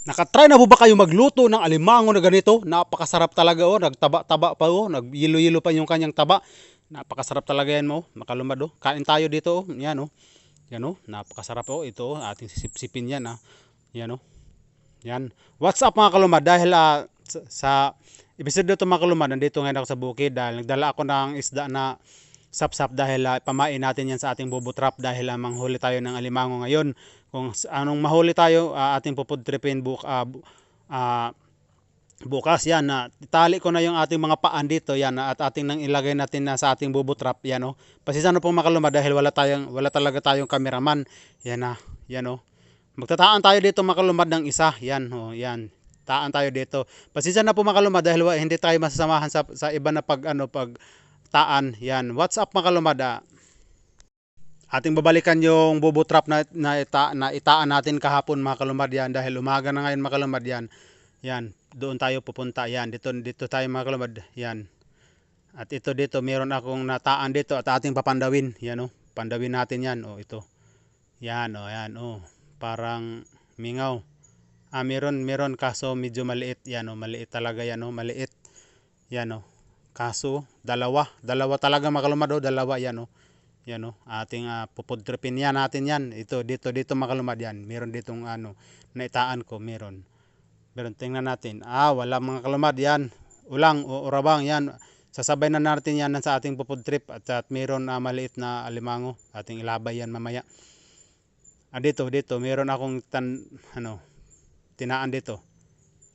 Nakatry na po ba kayo magluto ng alimango na ganito? Napakasarap talaga oh, nagtaba-taba pa oh, nagyelo-yelo pa yung kanyang taba. Napakasarap talaga yan mo, makalumad oh. Kain tayo dito oh, yan oh. Yan oh, napakasarap oh, ito oh, ating sisipsipin yan ah. Yan oh. Yan. What's up mga kalumad? Dahil ah, sa, episode dito mga kalumad, nandito ngayon ako sa bukid dahil nagdala ako ng isda na sap-sap dahil ah, pamain natin yan sa ating trap dahil uh, manghuli tayo ng alimango ngayon. Kung anong mahuli tayo, ah, ating pupudtripin buk, bu- ah, bukas yan na itali ko na yung ating mga paan dito yan at ating nang ilagay natin na sa ating bubo trap yan oh. Pasensya na po makaluma dahil wala tayong wala talaga tayong cameraman. Yan na, yan oh. Magtataan tayo dito makalumad ng isa. Yan oh, yan. Taan tayo dito. Pasensya na po makalumad dahil hindi tayo masasamahan sa, sa iba na pag ano pag taan. Yan. What's up makalumad? Ah? Ating babalikan yung bubo trap na, na, ita, na itaan natin kahapon mga kalumad yan dahil umaga na ngayon mga kalumad yan. Doon tayo pupunta yan. Dito dito tayo mga kalumad. Yan. At ito dito meron akong nataan dito at ating papandawin. Yan oh. Pandawin natin yan oh ito. Yan oh, yan oh. Parang mingaw. Ah, meron meron kaso medyo maliit yan oh, maliit talaga yan oh, maliit. Yan oh. Kaso dalawa, dalawa talaga makalumad oh, dalawa yan oh. Yan oh, ating uh, pupudripin yan natin yan. Ito dito dito makalumad yan. Meron ditong ano, naitaan ko, meron. Meron tingnan natin. Ah, wala mga kalumad yan. Ulang o urabang yan. Sasabay na natin yan sa ating pupudtrip at, at meron na maliit na alimango. Ating ilabay yan mamaya. Ah, dito, dito, meron akong tan, ano, tinaan dito.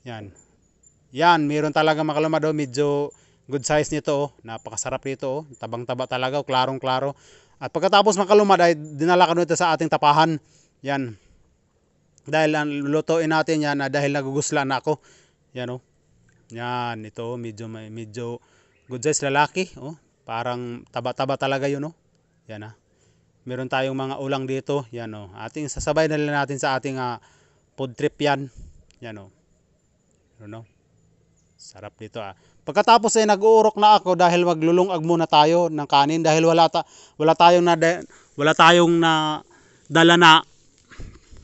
Yan. Yan, meron talaga makalumad oh, medyo good size nito oh. Napakasarap nito oh. Tabang-taba talaga, oh, klarong-klaro. At pagkatapos makalumad ay dinala ko nito sa ating tapahan. Yan. Dahil lutuin natin yan ah, dahil nagugusla na ako. Yan oh. Yan, ito oh, medyo may medyo good size lalaki oh. Parang taba-taba talaga 'yun oh. Yan ah. Meron tayong mga ulang dito. Yan oh. Ating sasabay na lang natin sa ating ah, food trip yan. Yan oh. Ano? Sarap dito ah. Pagkatapos ay nag-uurok na ako dahil maglulungag muna tayo ng kanin dahil wala ta wala tayong na wala tayong na dala na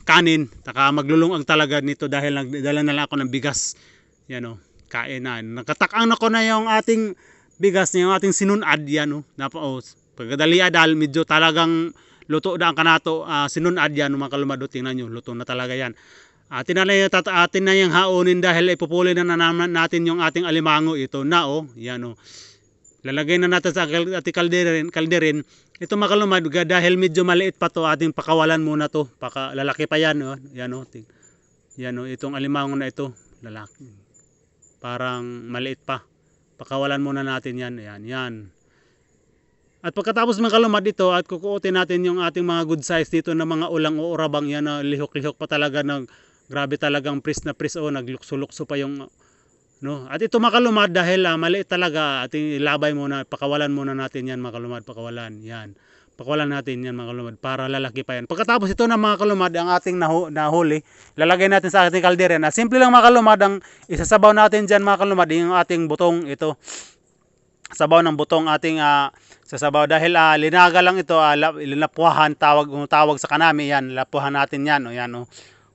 kanin. Taka maglulungag talaga nito dahil nagdala na lang ako ng bigas. Yan oh. Kain na. Nakatakang na ko na yung ating bigas yung ating sinunad yan oh. Napa oh. Pagkadali dahil medyo talagang luto na ang kanato ah, sinunad yan mga kalumado tingnan nyo luto na talaga yan atin na lang atin na yung haunin dahil ipupuli na, na naman natin yung ating alimango ito. Na oh yan oh lalagay na natin sa ating kalderin, kalderin. Ito mga kalumad ga- dahil medyo maliit pa to ating pakawalan muna to. Paka, lalaki pa yan oh yan oh ting, yan oh itong alimango na ito. Lalaki. Parang maliit pa. Pakawalan muna natin yan. Yan yan. At pagkatapos mga kalumad ito at kukuotin natin yung ating mga good size dito na mga ulang o urabang yan na lihok-lihok pa talaga ng grabe talagang pris na pris. O naglukso-lukso pa yung no? At ito mga kalumad dahil ah, maliit talaga ating ilabay muna pakawalan muna natin yan mga kalumad pakawalan yan. Pakawalan natin yan mga kalumad para lalaki pa yan. Pagkatapos ito na mga kalumad ang ating nahu- nahuli lalagay natin sa ating kaldera na simple lang mga kalumad ang isasabaw natin dyan mga kalumad yung ating butong ito. Sabaw ng butong ating ah, sasabaw. Dahil ah, linaga lang ito ah, lap- linapuhan tawag tawag sa kanami yan lapuhan natin yan o yan o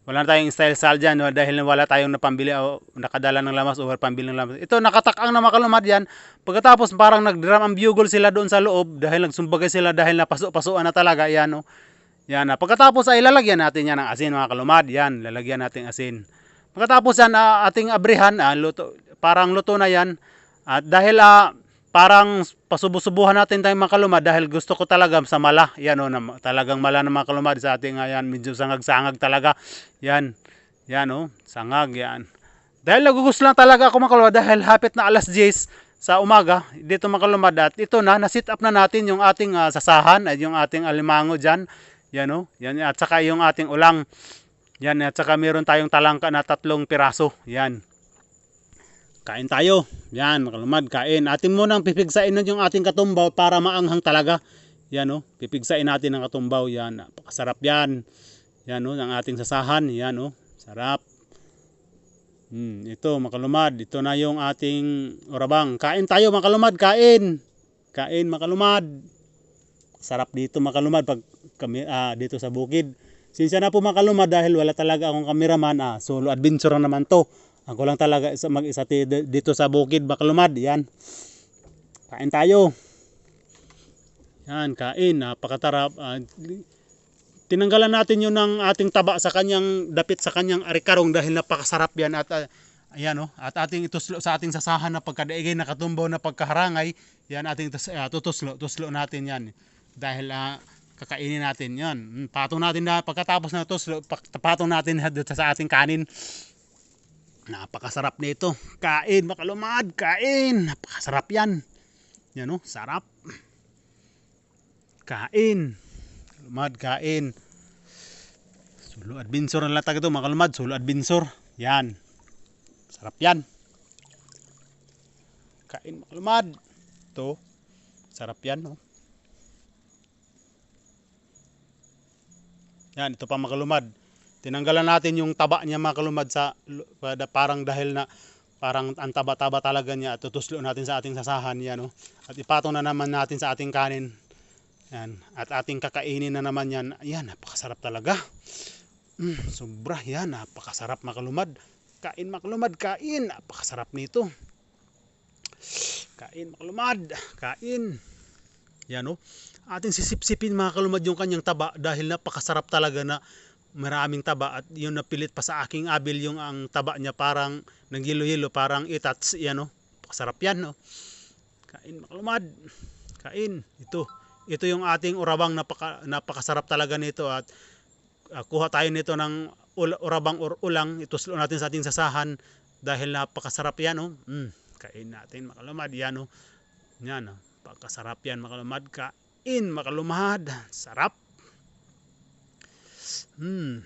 wala na tayong style sal dyan no, dahil wala tayong napambili o nakadala ng lamas o pambili ng lamas. Ito nakatakang na makalumad yan. Pagkatapos parang nagdram ang bugle sila doon sa loob dahil nagsumbagay sila dahil napasok-pasuan na talaga. Yan o yan na pagkatapos ay lalagyan natin yan ng asin mga kalumad. Yan lalagyan natin asin. Pagkatapos yan ah, ating abrihan ah, luto, parang luto na yan. At dahil ah, parang pasubo-subuhan natin tayong mga kalumad dahil gusto ko talaga sa mala. Yan o, na, talagang mala ng mga kalumad sa ating ayan, medyo sangag-sangag talaga. Yan, yan o, sangag yan. Dahil nagugus lang talaga ako mga kalumad dahil hapit na alas 10 sa umaga dito mga kalumad at ito na, na-sit up na natin yung ating ah, sasahan at yung ating alimango dyan. Yan o, yan, at saka yung ating ulang. Yan, at saka meron tayong talangka na tatlong piraso. Yan. Kain tayo. Yan, makalumad, kain. Atin mo nang pipigsain nun yung ating katumbaw para maanghang talaga. Yan oh, pipigsain natin ang katumbaw. Yan, napakasarap yan. Yan oh, ang ating sasahan. Yan oh, sarap. Hmm, ito makalumad. Ito na yung ating orabang. Kain tayo makalumad, kain. Kain makalumad. Sarap dito makalumad pag kami ah, dito sa bukid. Sinsya na po mga kalumad dahil wala talaga akong kameraman. Ah, solo adventure na naman to. Ako lang talaga isa mag-isa dito sa bukid Bakalumad. Yan. Kain tayo. Yan, kain. Napakatarap. Ah, tinanggalan natin yun ng ating taba sa kanyang dapit sa kanyang arikarong dahil napakasarap yan at ah, ayan oh, at ating ituslo sa ating sasahan na pagkadaigay nakatumbaw na pagkaharangay yan ating tus, ah, tutuslo tuslo natin yan dahil ah, kakainin natin yan Mm, patong natin na pagkatapos na tuslo patong natin sa ating kanin napakasarap nito kain makalumad kain napakasarap yan yan oh sarap kain Lumad, kain. Sulo adventure ang latag ito, mga kalumad. Sulo adventure. Yan. Sarap yan. Kain, mga kalumad. Ito. Sarap yan, no? Yan, ito pa mga kalumad. Tinanggalan natin yung taba niya mga kalumad sa parang dahil na parang ang taba-taba talaga niya at tutuslo natin sa ating sasahan yan no? at ipatong na naman natin sa ating kanin yan. At ating kakainin na naman yan. Ayan, napakasarap talaga. Mm, sobra. Yan, napakasarap makalumad. Kain makalumad, kain. Napakasarap nito. Kain makalumad, kain. Yan o. Ating sisipsipin mga kalumad yung kanyang taba dahil napakasarap talaga na maraming taba at yung napilit pa sa aking abil yung ang taba niya parang nanggilo-hilo parang itats yan o. Napakasarap yan o. Kain makalumad. Kain. Ito ito yung ating urabang napaka, napakasarap talaga nito at uh, kuha tayo nito ng ul- urabang or ulang ituslo natin sa ating sasahan dahil napakasarap yan oh. mm, kain natin makalumad yan oh. yan oh. pakasarap yan makalumad kain makalumad sarap mm.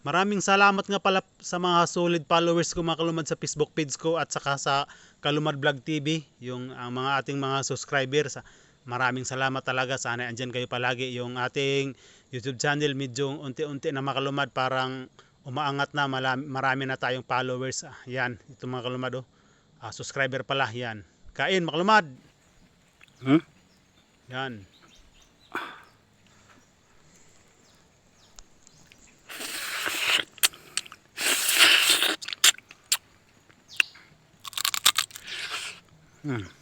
Maraming salamat nga pala sa mga solid followers ko mga kalumad sa Facebook page ko at saka sa Kalumad Vlog TV, yung ang mga ating mga subscribers. Maraming salamat talaga. Sana andyan kayo palagi. Yung ating YouTube channel medyo unti-unti na makalumad parang umaangat na marami, marami na tayong followers. Ah, Yan, ito mga kalumad oh. Ah, subscriber pala yan. Kain makalumad. Hmm? Yan. Hmm.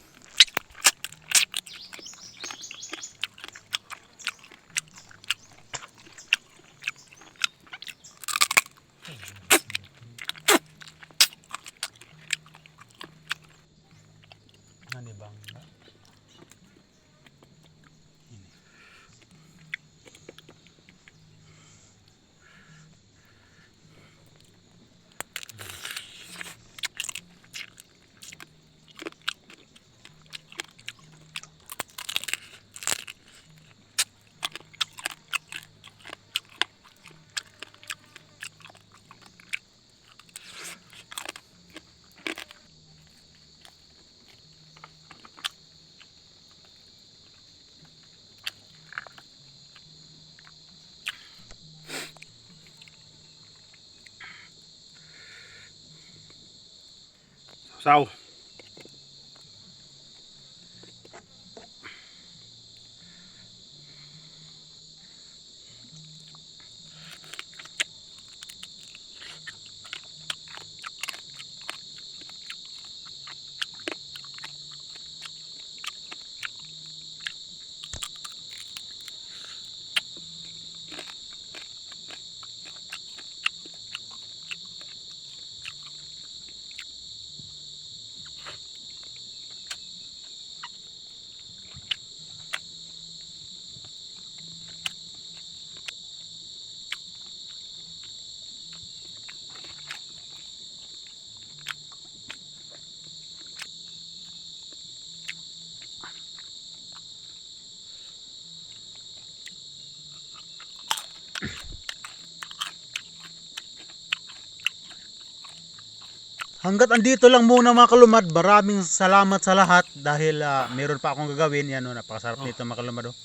Natal. Hanggat andito lang muna mga kalumad, maraming salamat sa lahat dahil ah, meron pa akong gagawin. Yan o, napakasarap nito mga kalumad. Oh.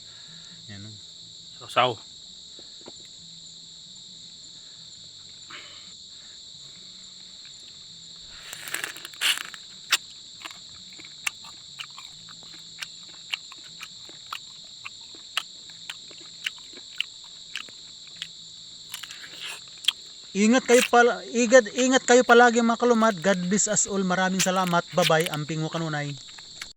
Yan, oh. Saw, Ingat kayo pala, ingat, ingat kayo palagi mga kalumad. God bless us all. Maraming salamat. Bye-bye. Amping mo kanunay.